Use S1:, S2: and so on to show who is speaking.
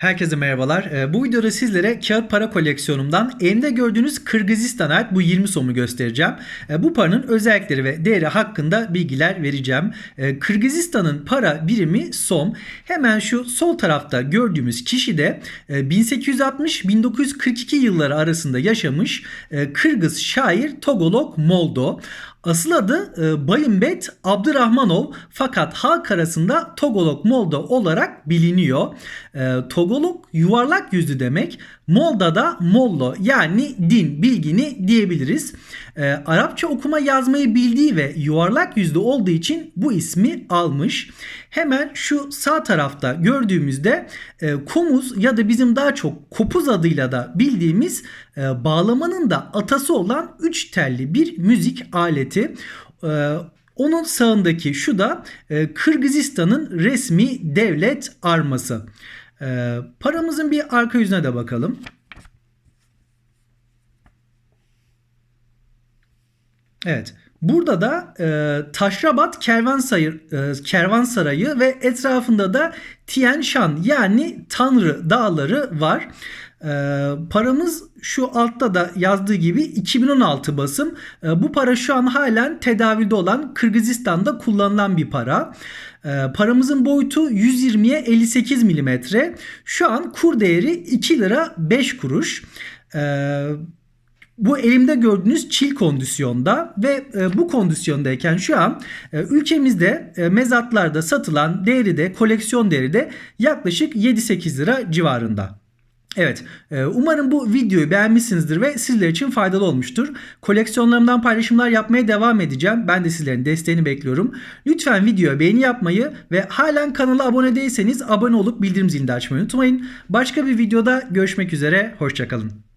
S1: Herkese merhabalar. Ee, Bu videoda sizlere kağıt para koleksiyonumdan elimde gördüğünüz Kırgızistan'a ait bu 20 somu göstereceğim. Ee, Bu paranın özellikleri ve değeri hakkında bilgiler vereceğim. Ee, Kırgızistan'ın para birimi som. Hemen şu sol tarafta gördüğümüz kişi de e, 1860-1942 yılları arasında yaşamış e, Kırgız şair Togolok Moldo. Asıl adı e, Bayımbet Abdurrahmanov fakat halk arasında Togolok Moldo olarak biliniyor. E, Togolok yuvarlak yüzlü demek. Molda'da Mollo yani din, bilgini diyebiliriz. E, Arapça okuma yazmayı bildiği ve yuvarlak yüzlü olduğu için bu ismi almış. Hemen şu sağ tarafta gördüğümüzde e, komuz ya da bizim daha çok kopuz adıyla da bildiğimiz e, bağlamanın da atası olan üç telli bir müzik aleti. E, onun sağındaki şu da e, Kırgızistan'ın resmi devlet arması. E, paramızın bir arka yüzüne de bakalım. Evet. Burada da e, Taşrabat Kervansarayı, e, Kervansarayı ve etrafında da Tien Shan yani Tanrı Dağları var. E, paramız şu altta da yazdığı gibi 2016 basım. E, bu para şu an halen tedavülde olan Kırgızistan'da kullanılan bir para. E, paramızın boyutu 120'ye 58 milimetre. Şu an kur değeri 2 lira 5 kuruş. E, bu elimde gördüğünüz çil kondisyonda ve e, bu kondisyondayken şu an e, ülkemizde e, mezatlarda satılan değeri de koleksiyon değeri de yaklaşık 7-8 lira civarında. Evet, e, umarım bu videoyu beğenmişsinizdir ve sizler için faydalı olmuştur. Koleksiyonlarımdan paylaşımlar yapmaya devam edeceğim. Ben de sizlerin desteğini bekliyorum. Lütfen videoya beğeni yapmayı ve halen kanala abone değilseniz abone olup bildirim zilini açmayı unutmayın. Başka bir videoda görüşmek üzere, hoşçakalın.